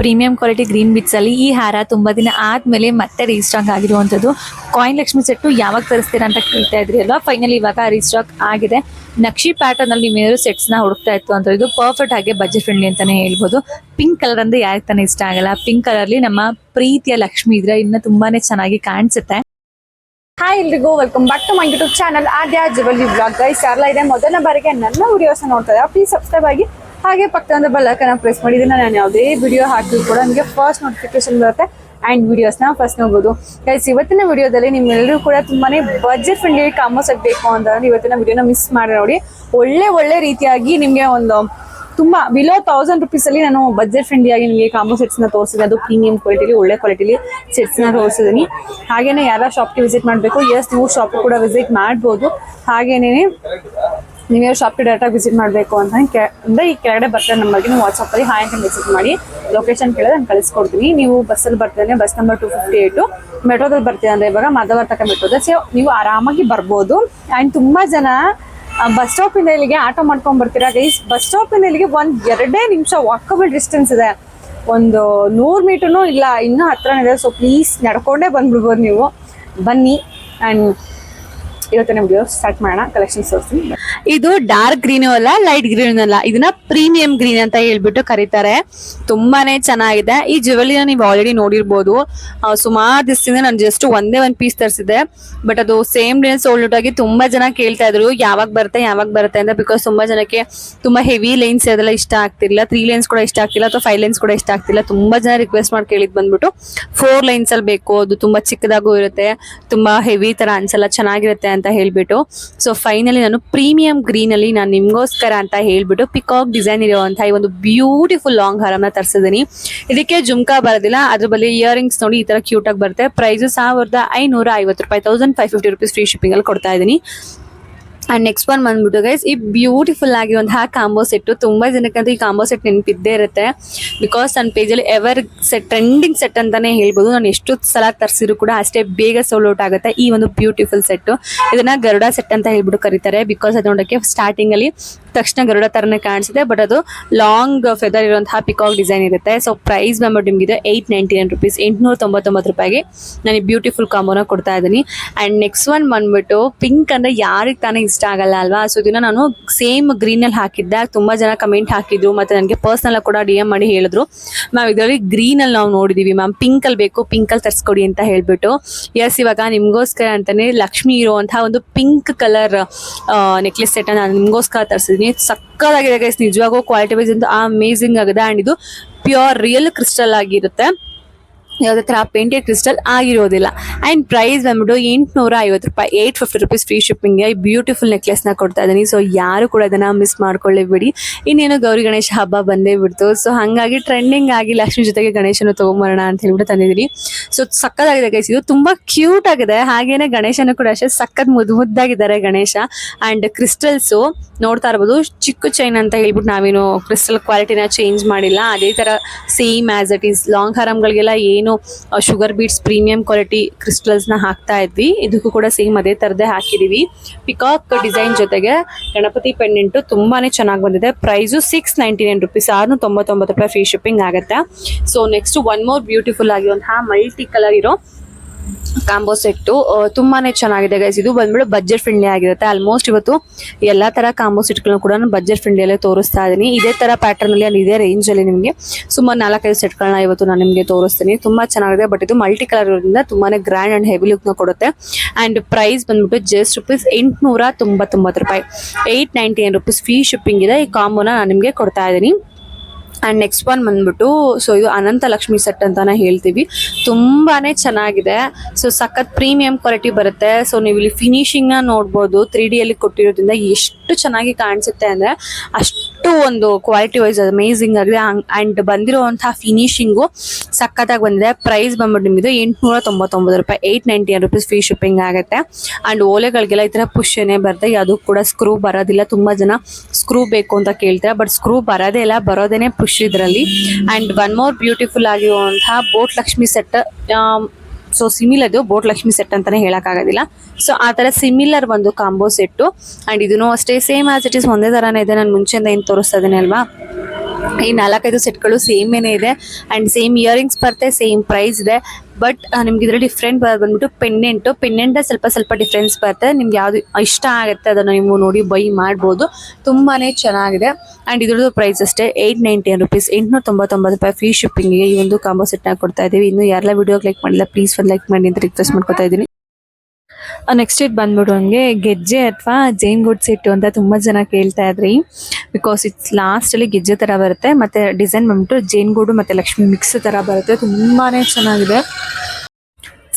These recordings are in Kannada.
ಪ್ರೀಮಿಯಂ ಕ್ವಾಲಿಟಿ ಗ್ರೀನ್ ಬಿಟ್ಸ್ ಅಲ್ಲಿ ಈ ಹಾರ ತುಂಬಾ ದಿನ ಆದ್ಮೇಲೆ ಮತ್ತೆ ರೀಸ್ಟಾಕ್ ಆಗಿರುವಂತದ್ದು ಕಾಯಿನ್ ಲಕ್ಷ್ಮಿ ಸೆಟ್ಟು ಯಾವಾಗ ತರಿಸ್ತೀರಾ ಅಂತ ಕೇಳ್ತಾ ಇದ್ರಿ ಅಲ್ವಾ? ಫೈನಲಿ ಇವಾಗ ರೀಸ್ಟಾಕ್ ಆಗಿದೆ. ನಕ್ಷಿ ಪ್ಯಾಟರ್ನ್ ಅಲ್ಲಿ ಮೇರು ಸೆಟ್ಸ್ನ ಹುಡುಕ್ತಾ ಇತ್ತು ಅಂತ ಇದು ಪರ್ಫೆಕ್ಟ್ ಆಗಿ ಬಜೆಟ್ ಫ್ರೆಂಡ್ಲಿ ಅಂತಾನೆ ಹೇಳ್ಬೋದು. ಪಿಂಕ್ ಕಲರ್ ಅಂದ್ರೆ ಯಾರಿಗೆ ತಾನೇ ಇಷ್ಟ ಆಗಲ್ಲ. ಪಿಂಕ್ ಕಲರ್ ಅಲ್ಲಿ ನಮ್ಮ ಪ್ರೀತಿಯ ಲಕ್ಷ್ಮಿ ಇದ್ರೆ ಇನ್ನ ತುಂಬಾನೇ ಚೆನ್ನಾಗಿ ಕಾಣಿಸುತ್ತೆ. ಹಾಯ್ ಎಲ್ರಿಗೂ welcome back to my YouTube channel Aadya jewellery blog guys ಯಾರಲ್ಲ ಇದೆ ಮೊದಲ ಬಾರಿಗೆ ನನ್ನ ವಿಡಿಯೋಸ್ ನೋಡ್ತಾ ಪ್ಲೀಸ್ ಸಬ್ಸ್ಕ್ರೈಬ್ ಆಗಿ ಹಾಗೆ ಪಕ್ಕದ ಬೆಲ್ಲಕ್ಕನ್ನ ಪ್ರೆಸ್ ಮಾಡಿದ್ರೆ ನಾನು ಯಾವುದೇ ವಿಡಿಯೋ ಹಾಕಿದ್ರು ಕೂಡ ನಿಮಗೆ ಫಸ್ಟ್ ನೋಟಿಫಿಕೇಶನ್ ಬರುತ್ತೆ ಆ್ಯಂಡ್ ವೀಡಿಯೋಸ್ನ ಫಸ್ಟ್ ನೋಡ್ಬೋದು. ಗೈಸ್ ಇವತ್ತಿನ ವಿಡಿಯೋದಲ್ಲಿ ನಿಮ್ಮೆಲ್ಲರೂ ಕೂಡ ತುಂಬಾ ಬಜೆಟ್ ಫ್ರೆಂಡ್ಲಿ ಕಾಮರ್ಸ್ ಆಗಬೇಕು ಬೇಕು ಅಂತಂದ್ರೆ ಇವತ್ತಿನ ವಿಡಿಯೋನ ಮಿಸ್ ಮಾಡಿ ನೋಡಿ. ಒಳ್ಳೆ ಒಳ್ಳೆ ರೀತಿಯಾಗಿ ನಿಮಗೆ ಒಂದು ತುಂಬ ಬಿಲೋ ತೌಸಂಡ್ ರುಪೀಸಲ್ಲಿ ನಾನು ಬಜೆಟ್ ಫ್ರೆಂಡ್ಲಿಯಾಗಿ ನಿಮಗೆ ಕಾಂಬೋ ಸೆಟ್ಸ್ನ ತೋರಿಸಿದೆ ಅದು ಪ್ರೀಮಿಯಂ ಕ್ವಾಲಿಟಿಲಿ ಒಳ್ಳೆ ಕ್ವಾಲಿಟಿಲಿ ಸೆಟ್ಸ್ನ ತೋರಿಸಿದ್ದೀನಿ ಹಾಗೆಯೇ ಯಾರ ಶಾಪ್ಗೆ ವಿಸಿಟ್ ಮಾಡಬೇಕು. ಎಸ್ ನೀವು ಶಾಪ್ ಕೂಡ ವಿಸಿಟ್ ಮಾಡ್ಬೋದು. ಹಾಗೇನೆ ನೀವು ಶಾಪ್ಗೆ ಡೈರೆಕ್ಟಾಗಿ ವಿಸಿಟ್ ಮಾಡಬೇಕು ಅಂತ ಅಂದರೆ ಈ ಕೆಳಗಡೆ ಬರ್ತಾರೆ ನಂಬರ್ಗೆ ನೀವು ವಾಟ್ಸಪ್ಪಲ್ಲಿ ಹಾಯ್ ಅಂತ ಮೆಸೇಜ್ ಮಾಡಿ ಲೊಕೇಶನ್ ಕೇಳಿದ್ರೆ ನಾನು ಕಳಿಸ್ಕೊಡ್ತೀನಿ. ನೀವು ಬಸ್ಸಲ್ಲಿ ಬರ್ತಿದ್ರೆ bus number two fifty eight ಮೆಟ್ರೋದಲ್ಲಿ ಬರ್ತೀವಿ ಅಂದರೆ ಇವಾಗ ಮಾಧವ ತಕ ಮೆಟ್ರೋದ ಸೊ ನೀವು ಆರಾಮಾಗಿ ಬರ್ಬೋದು. ಆ್ಯಂಡ್ ತುಂಬ ಜನ ಬಸ್ ಸ್ಟಾಪಿಂದ ಇಲ್ಲಿಗೆ ಆಟೋ ಮಾಡ್ಕೊಂಡು ಬರ್ತೀರಾ? ಗೈಸ್ ಬಸ್ ಸ್ಟಾಪಿಂದ ಇಲ್ಲಿಗೆ ಒಂದು ಎರಡೇ ನಿಮಿಷ ವಾಕಬಲ್ ಡಿಸ್ಟೆನ್ಸ್ ಇದೆ. ಒಂದು ನೂರು ಮೀಟರ್ನೂ ಇಲ್ಲ, ಇನ್ನೂ ಹತ್ರನೇ ಇದೆ. ಸೊ ಪ್ಲೀಸ್ ನಡ್ಕೊಂಡೇ ಬಂದ್ಬಿಡ್ಬೋದು ನೀವು. ಬನ್ನಿ. ಅಂಡ್ ಇವತ್ತಿನ ನಿಮ್ಗೆ ಸ್ಟಾರ್ಟ್ ಮಾಡೋಣ. ಕಲೆಕ್ಷನ್ ತೋರಿಸ್ತೀನಿ. ಇದು ಡಾರ್ಕ್ ಗ್ರೀನ್ ಅಲ್ಲ ಲೈಟ್ ಗ್ರೀನ್ ಅಲ್ಲ. ಇದನ್ನ ಪ್ರೀಮಿಯಂ ಗ್ರೀನ್ ಅಂತ ಹೇಳ್ಬಿಟ್ಟು ಕರೀತಾರೆ. ತುಂಬಾನೇ ಚೆನ್ನಾಗಿದೆ. ಈ ಜ್ಯುವೆಲಿನ ನೀವು ಆಲ್ರೆಡಿ ನೋಡಿರ್ಬೋದು. ಸುಮಾರು ದಿವಸದಿಂದ ನಾನು ಜಸ್ಟ್ ಒಂದೇ ಒಂದು ಪೀಸ್ ತರಿಸಿದೆ ಬಟ್ ಅದು ಸೇಮ್ ಡೇ ಸೋಲ್ಡ್ ಆಗಿ ತುಂಬಾ ಜನ ಕೇಳ್ತಾ ಇದ್ರು, ಯಾವಾಗ ಬರುತ್ತೆ ಯಾವಾಗ ಬರುತ್ತೆ ಅಂತ ಬಿಕಾಸ್ ತುಂಬಾ ಜನಕ್ಕೆ ತುಂಬಾ ಹೆವಿ ಲೈನ್ಸ್ ಅದೆಲ್ಲ ಇಷ್ಟ ಆಗ್ತಿಲ್ಲ ತ್ರೀ ಲೈನ್ಸ್ ಕೂಡ ಇಷ್ಟ ಆಗ್ತಿಲ್ಲ ಅಥವಾ ಫೈವ್ ಲೈನ್ಸ್ ಕೂಡ ಇಷ್ಟ ಆಗ್ತಿಲ್ಲ ತುಂಬಾ ಜನ ರಿಕ್ವೆಸ್ಟ್ ಮಾಡಿ ಕೇಳಿದ್ ಬಂದ್ಬಿಟ್ಟು ಫೋರ್ ಲೈನ್ಸ್ ಅಲ್ಲಿ ಬೇಕು. ಅದು ತುಂಬಾ ಚಿಕ್ಕದಾಗೂ ಇರುತ್ತೆ, ತುಂಬಾ ಹೆವಿ ತರ ಅನ್ಸಲ್ಲ ಚೆನ್ನಾಗಿರುತ್ತೆ ಅಂತ ಹೇಳ್ಬಿಟ್ಟು. ಸೊ ಫೈನಲಿ ನಾನು ಪ್ರೀಮಿಯಂ ಗ್ರೀನ್ ಅಲ್ಲಿ ನಾನು ನಿಮ್ಗೋಸ್ಕರ ಅಂತ ಹೇಳ್ಬಿಟ್ಟು ಪಿಕಾಕ್ ಡಿಸೈನ್ ಇರುವಂತಹ ಈ ಒಂದು ಬ್ಯೂಟಿಫುಲ್ ಲಾಂಗ್ ಹಾರನ ತರಿಸಿದೀನಿ ಇದಕ್ಕೆ ಜುಮ್ಕಾ ಬರೋದಿಲ್ಲ, ಅದ್ರ ಬದಲು ಇಯರಿಂಗ್ಸ್ ನೋಡಿ ಈ ತರ ಕ್ಯೂಟ್ ಆಗಿ ಬರುತ್ತೆ. ಪ್ರೈಸ್ ಸಾವಿರದ ಐನೂರ ಐವತ್ತು ರೂಪಾಯಿ thousand five fifty rupees free shipping ಅಲ್ಲಿ ಕೊಡ್ತಾ ಇದ್ದೀನಿ. ಅಂಡ್ ನೆಕ್ಸ್ಟ್ ಒನ್ ಬಂದ್ಬಿಟ್ಟು ಗೈಸ್ ಈ ಬ್ಯೂಟಿಫುಲ್ ಆಗಿರುವಂತಹ ಕಾಂಬೋ ಸೆಟ್ ತುಂಬಾ ಜನಕ್ಕಂತೂ ಈ ಕಾಂಬೋ ಸೆಟ್ ನೆನಪಿದ್ದೇ ಇರುತ್ತೆ. ಬಿಕಾಸ್ ನನ್ನ ಪೇಜಲ್ಲಿ ಎವರ್ ಸೆಟ್ ಟ್ರೆಂಡಿಂಗ್ ಸೆಟ್ ಅಂತಾನೆ ಹೇಳ್ಬೋದು. ನಾನು ಎಷ್ಟು ಸಲ ತರಿಸಿದ್ರು ಕೂಡ ಅಷ್ಟೇ ಬೇಗ ಸೋಲ್ ಔಟ್ ಆಗುತ್ತೆ ಈ ಒಂದು ಬ್ಯೂಟಿಫುಲ್ ಸೆಟ್ ಇದನ್ನ ಗರುಡ ಸೆಟ್ ಅಂತ ಹೇಳ್ಬಿಟ್ಟು ಕರೀತಾರೆ. ಬಿಕಾಸ್ ಅದು ನೋಡಕ್ಕೆ ಸ್ಟಾರ್ಟಿಂಗ್ ಅಲ್ಲಿ ತಕ್ಷಣ ಗರುಡ ತರನೇ ಕಾಣಿಸುತ್ತೆ ಬಟ್ ಅದು ಲಾಂಗ್ ಫೆದರ್ ಇರುವಂತಹ ಪಿಕಾಕ್ ಡಿಸೈನ್ ಇರುತ್ತೆ. ಸೊ ಪ್ರೈಸ್ ಬಂದ್ಬಿಟ್ಟು ನಿಮಗೆ ಏಯ್ಟ್ ನೈಂಟಿ ನೈನ್ ರುಪೀಸ್ ಎಂಟುನೂರ ತೊಂಬತ್ತೊಂಬತ್ತು ರೂಪಾಯಿಗೆ ನಾನು ಬ್ಯೂಟಿಫುಲ್ ಕಾಂಬೋನ ಕೊಡ್ತಾ ಇದ್ದೀನಿ. ಆ್ಯಂಡ್ ನೆಕ್ಸ್ಟ್ ಒನ್ ಬಂದ್ಬಿಟ್ಟು ಪಿಂಕ್ ಅಂದರೆ ಯಾರಿಗೆ ತಾನೇ ಇಷ್ಟ ಆಗಲ್ಲ ಅಲ್ವಾ? ಸೊ ದಿನ ನಾನು ಸೇಮ್ ಗ್ರೀನ್ ಅಲ್ಲಿ ಹಾಕಿದ್ದೆ. ತುಂಬಾ ಜನ ಕಮೆಂಟ್ ಹಾಕಿದ್ರು, ಮತ್ತೆ ನನಗೆ ಪರ್ಸನಲ್ ಕೂಡ ಡಿ ಎಂ ಮಾಡಿ ಹೇಳಿದ್ರು. ಮ್ಯಾಮ್ ಇದರಲ್ಲಿ ಗ್ರೀನ್ ಅಲ್ಲಿ ನಾವು ನೋಡಿದ್ದೀವಿ ಮ್ಯಾಮ್ ಪಿಂಕ್ ಅಲ್ಲಿ ಬೇಕು ಪಿಂಕ್ ಅಲ್ಲಿ ತರಿಸ್ಕೊಡಿ ಅಂತ ಹೇಳ್ಬಿಟ್ಟು. ಎಸ್ ಇವಾಗ ನಿಮಗೋಸ್ಕರ ಅಂತಲೇ ಲಕ್ಷ್ಮಿ ಇರುವಂತಹ ಒಂದು ಪಿಂಕ್ ಕಲರ್ ನೆಕ್ಲೆಸ್ ಸೆಟ್ ನಾನು ನಿಮಗೋಸ್ಕರ ತರಿಸಿದ್ದೀನಿ. ಸಕ್ಕದಾಗಿದೆ ಗೈಸ್ ನಿಜವಾಗೂ ಕ್ವಾಲಿಟಿ ವೈಸ್ ಅಂತ ಅಮೇಝಿಂಗ್ ಆಗಿದೆ. ಆ್ಯಂಡ್ ಇದು ಪ್ಯೂರ್ ರಿಯಲ್ ಕ್ರಿಸ್ಟಲ್ ಆಗಿರುತ್ತೆ. ಯಾವುದೇ ಥರ ಪೇಂಟೆಡ್ ಕ್ರಿಸ್ಟಲ್ ಆಗಿರೋದಿಲ್ಲ. ಆ್ಯಂಡ್ ಪ್ರೈಸ್ ಬಂದ್ಬಿಟ್ಟು ಎಂಟುನೂರ ಐವತ್ತು ರೂಪಾಯಿ ಏಯ್ಟ್ ಫಿಫ್ಟಿ ರುಪೀಸ್ ಫ್ರೀ ಶಿಪ್ಪಿಂಗ್ಗೆ ಈ ಬ್ಯೂಟಿಫುಲ್ ನೆಕ್ಲೆಸ್ನ ಕೊಡ್ತಾ ಇದ್ದೀನಿ. ಸೊ ಯಾರು ಕೂಡ ಇದನ್ನು ಮಿಸ್ ಮಾಡ್ಕೊಳ್ಳೇಬೇಡಿ. ಇನ್ನೇನು ಗೌರಿ ಗಣೇಶ ಹಬ್ಬ ಬಂದೇ ಬಿಡ್ತು. ಸೊ ಹಾಗಾಗಿ ಟ್ರೆಂಡಿಂಗ್ ಆಗಿ ಲಕ್ಷ್ಮಿ ಜೊತೆಗೆ ಗಣೇಶನ ತೊಗೊಂಬರೋಣ ಅಂತ ಹೇಳ್ಬಿಟ್ಟು ತಂದಿದ್ದೀನಿ. ಸೊ ಸಕ್ಕದಾಗಿದೆ ಗೈಸ್ ಇದು ತುಂಬ ಕ್ಯೂಟ್ ಆಗಿದೆ. ಹಾಗೇನೆ ಗಣೇಶನ ಕೂಡ ಅಷ್ಟೇ ಸಖತ್ ಮುದ್ದು ಮುದ್ದಾಗಿದ್ದಾರೆ ಗಣೇಶ. ಆ್ಯಂಡ್ ಕ್ರಿಸ್ಟಲ್ಸು ನೋಡ್ತಾ ಇರ್ಬೋದು. ಚಿಕ್ಕ ಚೈನ್ ಅಂತ ಹೇಳ್ಬಿಟ್ಟು ನಾವೇನು ಕ್ರಿಸ್ಟಲ್ ಕ್ವಾಲಿಟಿನ ಚೇಂಜ್ ಮಾಡಿಲ್ಲ. ಅದೇ ಥರ same as it is long ಹಾರಮ್ಗಳಿಗೆಲ್ಲ ಏನು ಶುಗರ್ ಬೀಟ್ಸ್ ಪ್ರೀಮಿಯಂ ಕ್ವಾಲಿಟಿ ಕ್ರಿಸ್ಟಲ್ಸ್ನ ಹಾಕ್ತಾ ಇದ್ವಿ. ಇದಕ್ಕೂ ಕೂಡ ಸೇಮ್ ಅದೇ ಥರದೇ ಹಾಕಿದೀವಿ. ಪಿಕಾಕ್ ಡಿಸೈನ್ ಜೊತೆಗೆ ಗಣಪತಿ ಪೆಂಡೆಂಟು ತುಂಬಾನೇ ಚೆನ್ನಾಗಿ ಬಂದಿದೆ. Price six ninety nine rupees ಆರ್ನೂ ತೊಂಬತ್ತೊಂಬತ್ತು ರೂಪಾಯಿ ಫ್ರೀ ಶಿಪ್ಪಿಂಗ್ ಆಗುತ್ತೆ. So next one more beautiful ಆಗಿರುವಂತಹ ಮಲ್ಟಿ ಕಲರ್ ಇರೋ ಕಾಂಬೋ ಸೆಟ್ಟು. ತುಂಬಾನೇ ಚೆನ್ನಾಗಿದೆ ಗೈಸ್ ಇದು ಬಂದ್ಬಿಟ್ಟು ಬಜೆಟ್ ಫ್ರೆಂಡ್ಲಿ ಆಗಿರುತ್ತೆ. ಆಲ್ಮೋಸ್ಟ್ ಇವತ್ತು ಎಲ್ಲಾ ತರ ಕಾಂಬೋ ಸೆಟ್ಗಳನ್ನು ಕೂಡ ನಾನು ಬಜೆಟ್ ಫ್ರೆಂಡ್ಲಿಯಲ್ಲೇ ತೋರಿಸ್ತಾ ಇದ್ದೀನಿ ಇದೇ ತರ ಪ್ಯಾಟರ್ನ್ ಅಲ್ಲಿ ಇದೆ ರೇಂಜ್ ಅಲ್ಲಿ ನಿಮಗೆ. ಸುಮಾರು ನಾಲ್ಕೈದು ಸೆಟ್ಗಳನ್ನ ಇವತ್ತು ನಾನು ನಿಮಗೆ ತೋರಿಸ್ತೀನಿ. ತುಂಬಾ ಚೆನ್ನಾಗಿದೆ ಬಟ್ ಇದು ಮಲ್ಟಿ ಕಲರ್ ಇರೋದ್ರಿಂದ ತುಂಬಾನೇ ಗ್ರ್ಯಾಂಡ್ ಅಂಡ್ ಹೆವಿ ಲುಕ್ನ ಕೊಡುತ್ತೆ. ಅಂಡ್ ಪ್ರೈಸ್ ಬಂದ್ಬಿಟ್ಟು ಜಸ್ಟ್ ರುಪೀಸ್ ಎಂಟುನೂರ ತೊಂಬತ್ತೊಂಬತ್ತು ರೂಪಾಯಿ. Eight ninety nine rupees free shipping ಇದೆ. ಈ ಕಾಂಬೋನ ನಾನು ನಿಮಗೆ ಕೊಡ್ತಾ ಇದ್ದೀನಿ ಆ್ಯಂಡ್ ನೆಕ್ಸ್ಟ್ ಒನ್ ಬಂದ್ಬಿಟ್ಟು ಸೊ ಇದು ಅನಂತ ಲಕ್ಷ್ಮಿ ಸೆಟ್ ಅಂತಾನೆ ಹೇಳ್ತೀವಿ. ತುಂಬಾ ಚೆನ್ನಾಗಿದೆ. ಸೊ ಸಖತ್ ಪ್ರೀಮಿಯಂ ಕ್ವಾಲಿಟಿ ಬರುತ್ತೆ. ಸೊ ನೀವು ಇಲ್ಲಿ ಫಿನಿಶಿಂಗ್ನ ನೋಡ್ಬೋದು. ತ್ರೀ ಡಿಯಲ್ಲಿ ಕೊಟ್ಟಿರೋದ್ರಿಂದ ಎಷ್ಟು ಚೆನ್ನಾಗಿ ಕಾಣಿಸುತ್ತೆ ಅಂದರೆ ಅಷ್ಟು ಒಂದು ಕ್ವಾಲಿಟಿ ವೈಸ್ ಅಮೇಝಿಂಗ್ ಆಗಿದೆ. ಆ್ಯಂಡ್ ಬಂದಿರುವಂತಹ ಫಿನಿಶಿಂಗು ಸಖತ್ತಾಗಿ ಬಂದಿದೆ. ಪ್ರೈಸ್ ಬಂದ್ಬಿಟ್ಟು ನಿಮ್ಮದು ಎಂಟುನೂರ ತೊಂಬತ್ತೊಂಬತ್ತು ರೂಪಾಯಿ eight ninety rupees free shipping ಆಗುತ್ತೆ. ಆ್ಯಂಡ್ ಓಲೆಗಳಿಗೆಲ್ಲ ಈ ಥರ ಪುಷ್ಯನೇ ಬರುತ್ತೆ ಅದು ಕೂಡ ಸ್ಕ್ರೂ ಬರೋದಿಲ್ಲ. ತುಂಬ ಜನ ಸ್ಕ್ರೂ ಬೇಕು ಅಂತ ಕೇಳ್ತಾರೆ ಬಟ್ ಸ್ಕ್ರೂ ಬರೋದೇ ಇಲ್ಲ, ಬರೋದೇನೆ ಪುಷ್ ಇದರಲ್ಲಿ. ಆ್ಯಂಡ್ ಒನ್ ಮೋರ್ ಬ್ಯೂಟಿಫುಲ್ ಆಗಿರುವಂತಹ ಬೋಟ್ ಲಕ್ಷ್ಮಿ ಸೆಟ್ ಸೊ ಸಿಮಿಲ್ ಅದು ಬೋಟ್ ಲಕ್ಷ್ಮಿ ಸೆಟ್ ಅಂತಾನೆ ಹೇಳಕ್ಕಾಗೋದಿಲ್ಲ ಸೊ ಆ ಥರ ಸಿಮಿಲರ್ ಒಂದು ಕಾಂಬೋ ಸೆಟ್ಟು ಆ್ಯಂಡ್ ಇದೂ ಅಷ್ಟೇ ಸೇಮ್ ಆಸ್ ಇಟ್ ಇಸ್ ಒಂದೇ ಥರನೇ ಇದೆ. ನಾನು ಮುಂಚೆಯಿಂದ ಏನು ತೋರಿಸ್ತಾ ಇದ್ದೀನಿ ಅಲ್ವಾ? ಈ ನಾಲ್ಕೈದು ಸೆಟ್ಗಳು ಸೇಮ್ ಏನೇ ಇದೆ. ಆ್ಯಂಡ್ ಸೇಮ್ ಇಯರಿಂಗ್ಸ್ ಬರುತ್ತೆ ಸೇಮ್ ಪ್ರೈಸ್ ಇದೆ. ಬಟ್ ನಿಮ್ಗೆ ಇದರಲ್ಲಿ ಡಿಫ್ರೆಂಟ್ ಬಂದ್ಬಿಟ್ಟು ಪೆಂಡೆಂಟು ಪೆನ್ನೆಂಟೇ ಸ್ವಲ್ಪ ಸ್ವಲ್ಪ ಡಿಫ್ರೆನ್ಸ್ ಬರುತ್ತೆ. ನಿಮ್ಗೆ ಯಾವುದು ಇಷ್ಟ ಆಗುತ್ತೆ ಅದನ್ನು ನೀವು ನೋಡಿ ಬೈ ಮಾಡ್ಬೋದು. ತುಂಬಾನೇ ಚೆನ್ನಾಗಿದೆ. ಆ್ಯಂಡ್ ಇದ್ರದ್ದು ಪ್ರೈಸ್ ಅಷ್ಟೇ ಏಯ್ಟ್ ನೈಂಟಿ ರುಪೀಸ್ ಎಂಟುನೂರ ತೊಂಬತ್ತೊಂಬತ್ತು ರೂಪಾಯಿ ಫ್ರೀ ಶಿಪ್ಪಿಂಗಿಗೆ ಈ ಒಂದು ಕಾಂಬೋ ಸೆಟ್ನ ಕೊಡ್ತಾ ಇದ್ದೀವಿ ಇನ್ನು ಯಾರೆಲ್ಲ ವಿಡಿಯೋ ಕ್ಲಿಕ್ ಮಾಡಿಲ್ಲ ಪ್ಲೀಸ್ ಒಂದು ಲೈಕ್ ಮಾಡಿ ಅಂತ ರಿಕ್ವೆಸ್ಟ್ ಮಾಡ್ಕೊತಾ ಇದ್ದೀನಿ ನೆಕ್ಸ್ಟ್ ಇದು ಹಂಗೆ. ಗೆಜ್ಜೆ ಅಥವಾ ಜೈನ್ ಗುಡ್ ಸೆಟ್ಟು ಅಂತ ತುಂಬ ಜನ ಕೇಳ್ತಾ ಇದ್ರಿ. ಬಿಕಾಸ್ ಇಟ್ಸ್ ಲಾಸ್ಟಲ್ಲಿ ಗೆಜ್ಜೆ ತರ ಬರುತ್ತೆ, ಮತ್ತೆ ಡಿಸೈನ್ ಬಂದ್ಬಿಟ್ಟು ಜೈನ್ ಗೂಡು ಮತ್ತೆ ಲಕ್ಷ್ಮಿ ಮಿಕ್ಸ್ ತರ ಬರುತ್ತೆ. ತುಂಬಾನೇ ಚೆನ್ನಾಗಿದೆ.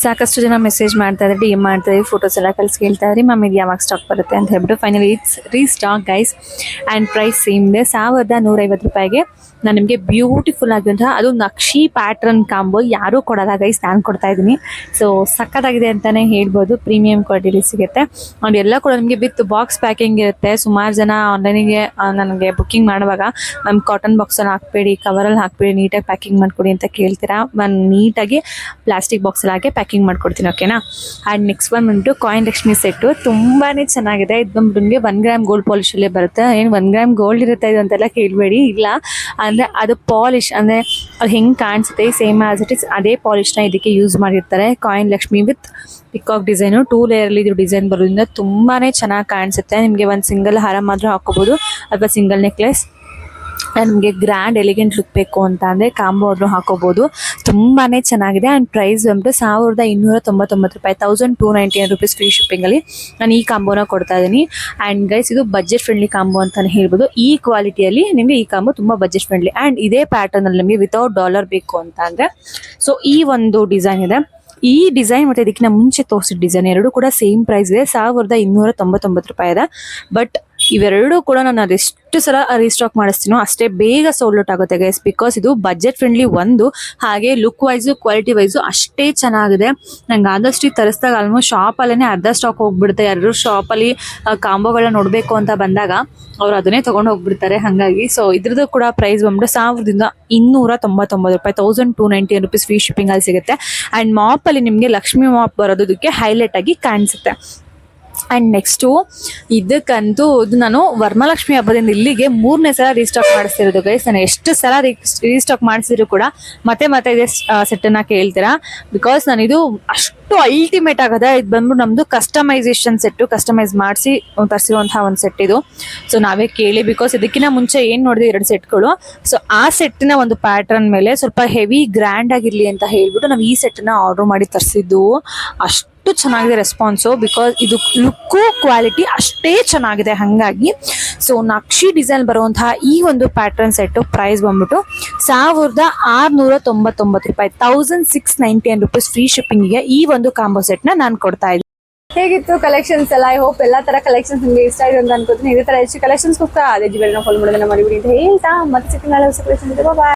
ಸಾಕಷ್ಟು ಜನ ಮೆಸೇಜ್ ಮಾಡ್ತಾ ಇದ್ದಾರೆ ಡಿ ಎಂ ಮಾಡ್ತಾ ಇದ್ರಿ ಫೋಟೋಸ್ ಎಲ್ಲ ಕಳ್ಸಿ ಕೇಳ್ತಾ ಇದ್ರಿ. ಮ್ಯಾಮ್ ಇದು ಯಾವಾಗ ಸ್ಟಾಕ್ ಬರುತ್ತೆ ಅಂತ ಹೇಳ್ಬಿಟ್ಟು finally it's restock guys and price same ಇದೆ. ಸಾವಿರದ ನೂರೈವತ್ತು ರೂಪಾಯಿಗೆ ನಾನು ನಿಮಗೆ ಬ್ಯೂಟಿಫುಲ್ ಆಗಿರುವಂತಹ ಅದು ನಕ್ಷಿ ಪ್ಯಾಟ್ರನ್ ಕಾಂಬೋ ಯಾರೂ ಕೊಡೋದಾಗ ಗೈಸ್ ನಾನು ಕೊಡ್ತಾ ಇದ್ದೀನಿ. ಸೊ ಸಖತ್ತಾಗಿದೆ ಅಂತಲೇ ಹೇಳ್ಬೋದು. ಪ್ರೀಮಿಯಂ ಕ್ವಾಲಿಟಿಲಿ ಸಿಗುತ್ತೆ. ಆ್ಯಂಡ್ ಎಲ್ಲ ಕೂಡ ನಿಮಗೆ ವಿತ್ ಬಾಕ್ಸ್ ಪ್ಯಾಕಿಂಗ್ ಇರುತ್ತೆ. ಸುಮಾರು ಜನ ಆನ್ಲೈನಿಗೆ ನನಗೆ ಬುಕ್ಕಿಂಗ್ ಮಾಡುವಾಗ ನಮ್ಮ ಕಾಟನ್ ಬಾಕ್ಸಲ್ಲಿ ಹಾಕ್ಬೇಡಿ ಕವರಲ್ಲಿ ಹಾಕ್ಬೇಡಿ, ನೀಟಾಗಿ ಪ್ಯಾಕಿಂಗ್ ಮಾಡಿಕೊಡಿ ಅಂತ ಕೇಳ್ತೀರಾ? ನಾನು ನೀಟಾಗಿ ಪ್ಲಾಸ್ಟಿಕ್ ಬಾಕ್ಸಲ್ಲಿ ಹಾಕಿ ಪ್ಯಾಕಿಂಗ್ ಮಾಡ್ಕೊಡ್ತೀನಿ ಓಕೆನಾ ಆ್ಯಂಡ್ ನೆಕ್ಸ್ಟ್ ಒನ್ ಬಂದುಬಿಟ್ಟು ಕಾಯಿನ್ ಲಕ್ಷ್ಮಿ ಸೆಟ್ಟು ತುಂಬಾ ಚೆನ್ನಾಗಿದೆ. ಇದು ಬಂದ್ಬಿಟ್ಟು ನಿಮಗೆ ಒನ್ ಗ್ರಾಮ್ ಗೋಲ್ಡ್ ಪಾಲಿಶಲ್ಲೇ ಬರುತ್ತೆ. ಏನು ಒನ್ ಗ್ರಾಮ್ ಗೋಲ್ಡ್ ಇರುತ್ತೆ ಇದು ಅಂತೆಲ್ಲ ಕೇಳಬೇಡಿ. ಇಲ್ಲ ಅಂದರೆ ಅದು ಪಾಲಿಶ್ ಅಂದರೆ ಅದು ಹೆಂಗೆ ಕಾಣಿಸುತ್ತೆ ಸೇಮ್ ಆಸ್ ಇಟ್ ಇಸ್ ಅದೇ ಪಾಲಿಶ್ನ ಇದಕ್ಕೆ ಯೂಸ್ ಮಾಡಿರ್ತಾರೆ. Coin Lakshmi with peacock design two ಲೇಯರಲ್ಲಿ ಇದು ಡಿಸೈನ್ ಬರೋದ್ರಿಂದ ತುಂಬಾ ಚೆನ್ನಾಗಿ ಕಾಣಿಸುತ್ತೆ. ನಿಮಗೆ ಒಂದು ಸಿಂಗಲ್ ಹಾರ ಮಾತ್ರ ಹಾಕೋಬೋದು ಅಥವಾ ಸಿಂಗಲ್ ನೆಕ್ಲೆಸ್ ನಿಮಗೆ ಗ್ರ್ಯಾಂಡ್ ಎಲಿಗೆಂಟ್ ಲುಕ್ ಬೇಕು ಅಂತ ಅಂದರೆ ಕಾಂಬೋ ಆದರೂ ಹಾಕೋಬೋದು. ತುಂಬಾ ಚೆನ್ನಾಗಿದೆ. ಆ್ಯಂಡ್ ಪ್ರೈಸ್ ಬಂದು ಸಾವಿರದ ಇನ್ನೂರ ತೊಂಬತ್ತೊಂಬತ್ತು ರೂಪಾಯಿ thousand two ninety nine rupees free ಶಿಪ್ಪಿಂಗಲ್ಲಿ ನಾನು ಈ ಕಾಂಬೋನ ಕೊಡ್ತಾ ಇದ್ದೀನಿ. ಆ್ಯಂಡ್ ಗೈಸ್ ಇದು ಬಜೆಟ್ ಫ್ರೆಂಡ್ಲಿ ಕಾಂಬೋ ಅಂತಲೇ ಹೇಳ್ಬೋದು. ಈ ಕ್ವಾಲಿಟಿಯಲ್ಲಿ ನಿಮಗೆ ಈ ಕಾಂಬೋ ತುಂಬ ಬಜೆಟ್ ಫ್ರೆಂಡ್ಲಿ ಆ್ಯಂಡ್ ಇದೇ ಪ್ಯಾಟರ್ನಲ್ಲಿ ನಿಮಗೆ ವಿತೌಟ್ ಡಾಲರ್ ಬೇಕು ಅಂತ ಅಂದರೆ ಸೊ ಈ ಒಂದು ಡಿಸೈನ್ ಇದೆ. ಈ ಡಿಸೈನ್ ಮತ್ತೆ ಇದಕ್ಕಿಂತ ಮುಂಚೆ ತೋರಿಸಿದ ಡಿಸೈನ್ ಎರಡು ಕೂಡ ಸೇಮ್ ಪ್ರೈಸ್ ಇದೆ. ಸಾವಿರದ ಇನ್ನೂರ ತೊಂಬತ್ತೊಂಬತ್ತು ರೂಪಾಯಿ ಇದೆ. ಬಟ್ ಇವೆರಡೂ ಕೂಡ ನಾನು ಅದೆಷ್ಟು ಸಲ ರೀಸ್ಟಾಕ್ ಮಾಡಿಸ್ತೀನೋ ಅಷ್ಟೇ ಬೇಗ ಸೋಲ್ಡ್ ಔಟ್ ಆಗುತ್ತೆ ಗೈಸ್ ಬಿಕಾಸ್ ಇದು ಬಜೆಟ್ ಫ್ರೆಂಡ್ಲಿ ಒಂದು. ಹಾಗೆ ಲುಕ್ ವೈಸು ಕ್ವಾಲಿಟಿ ವೈಸು ಅಷ್ಟೇ ಚೆನ್ನಾಗಿದೆ. ನಂಗೆ ಆದಷ್ಟು ತರಿಸಿದಾಗ ಆಲ್ಮೋಸ್ಟ್ ಶಾಪಲ್ಲೇ ಅರ್ಧ ಸ್ಟಾಕ್ ಹೋಗ್ಬಿಡುತ್ತೆ. ಯಾರು ಶಾಪಲ್ಲಿ ಕಾಂಬೋಗಳನ್ನ ನೋಡಬೇಕು ಅಂತ ಬಂದಾಗ ಅವ್ರು ಅದನ್ನೇ ತೊಗೊಂಡು ಹೋಗ್ಬಿಡ್ತಾರೆ. ಹಾಗಾಗಿ ಸೊ ಇದ್ರದ್ದು ಕೂಡ ಪ್ರೈಸ್ ಬಂದ್ಬಿಟ್ಟು ಸಾವಿರದಿಂದ ಇನ್ನೂರ ತೊಂಬತ್ತೊಂಬತ್ತು ರೂಪಾಯಿ thousand two ninety rupees free ಶಿಪ್ಪಿಂಗಲ್ಲಿ ಸಿಗುತ್ತೆ. ಆ್ಯಂಡ್ ಮಾಪಲ್ಲಿ ನಿಮಗೆ ಲಕ್ಷ್ಮಿ ಮಾಪ್ ಬರೋದಕ್ಕೆ ಹೈಲೈಟ್ ಆಗಿ ಕಾಣಿಸುತ್ತೆ. ಆ್ಯಂಡ್ ನೆಕ್ಸ್ಟು ಇದಕ್ಕಂತೂ ಇದು ನಾನು ವರ್ಮಲಕ್ಷ್ಮಿ ಹಬ್ಬದಿಂದ ಇಲ್ಲಿಗೆ ಮೂರನೇ ಸಲ ರೀಸ್ಟಾಕ್ ಮಾಡಿಸ್ತಿರೋದು ಗೈಸ್ ನಾನು ಎಷ್ಟು ಸಲ ರೀಸ್ಟಾಕ್ ಮಾಡಿಸಿದ್ರು ಕೂಡ ಮತ್ತೆ ಮತ್ತೆ ಇದೇ ಸೆಟ್ಟನ್ನು ಕೇಳ್ತೀರಾ? ಬಿಕಾಸ್ ನಾನಿದು ಇದು ಅಷ್ಟು ಅಲ್ಟಿಮೇಟ್ ಆಗದ, ಇದು ಬಂದ್ಬಿಟ್ಟು ನಮ್ದು ಕಸ್ಟಮೈಸೇಷನ್ ಸೆಟ್ಟು ಕಸ್ಟಮೈಸ್ ಮಾಡಿಸಿ ತರಿಸಿರುವಂತಹ ಒಂದು ಸೆಟ್ ಇದು. ಸೊ ನಾವೇ ಕೇಳಿ ಬಿಕಾಸ್ ಇದಕ್ಕಿಂತ ಮುಂಚೆ ಏನು ನೋಡಿದೆ ಎರಡು ಸೆಟ್ಗಳು ಸೊ ಆ ಸೆಟ್ನ ಒಂದು ಪ್ಯಾಟರ್ನ್ ಮೇಲೆ ಸ್ವಲ್ಪ ಹೆವಿ ಗ್ರ್ಯಾಂಡ್ ಆಗಿರ್ಲಿ ಅಂತ ಹೇಳ್ಬಿಟ್ಟು ನಾವು ಈ ಸೆಟ್ಟನ್ನ ಆರ್ಡರ್ ಮಾಡಿ ತರಿಸಿದ್ದು. ಅಷ್ಟು ಚೆನ್ನಾಗಿದೆ ರೆಸ್ಪಾನ್ಸು ಬಿಕಾಸ್ ಇದು ಲುಕ್ಕು ಕ್ವಾಲಿಟಿ ಅಷ್ಟೇ ಚೆನ್ನಾಗಿದೆ ಹಾಗಾಗಿ. ಸೊ ನಕ್ಷಿ ಡಿಸೈನ್ ಬರುವಂತಹ ಈ ಒಂದು ಪ್ಯಾಟರ್ನ್ ಸೆಟ್ಟು ಪ್ರೈಸ್ ಬಂದ್ಬಿಟ್ಟು ಸಾವಿರದ ಆರುನೂರ ತೊಂಬತ್ತೊಂಬತ್ತು ರೂಪಾಯಿ thousand six ninety rupees free ಶಿಪ್ಪಿಂಗಿಗೆ ಈ ಒಂದು ಕಾಂಬೋ ನ ನಾನು ಕೊಡ್ತಾ ಇದ್ದೀನಿ ಹೇಗಿತ್ತು ಕಲೆಕ್ಷನ್ಸ್ ಎಲ್ಲ? ಐ ಹೋಪ್ ಎಲ್ಲಾ ತರ ಕಲೆಕ್ಷನ್ಸ್ ನಿಮಗೆ ಇಷ್ಟ ಆಗಿದೆ ಅಂತ ಅನ್ಕೋತೀನಿ. ಇದೇ ತರ ಹೆಚ್ಚು ಕಲೆಕ್ಷನ್ಸ್ ಹೋಗ್ತಾ ಅದೇ ಜೀವನ ಫಾಲೋ ಮಾಡೋದನ್ನ ಮಾಡಿಬಿಡಿ ಅಂತ ಹೇಳ್ತಾ. ಮತ್ತೆ ಸಿಕ್ಕಿ ನಾಳೆ ಹೊಸ ಕಲೆಕ್ಷನ್ ಬಾಯ್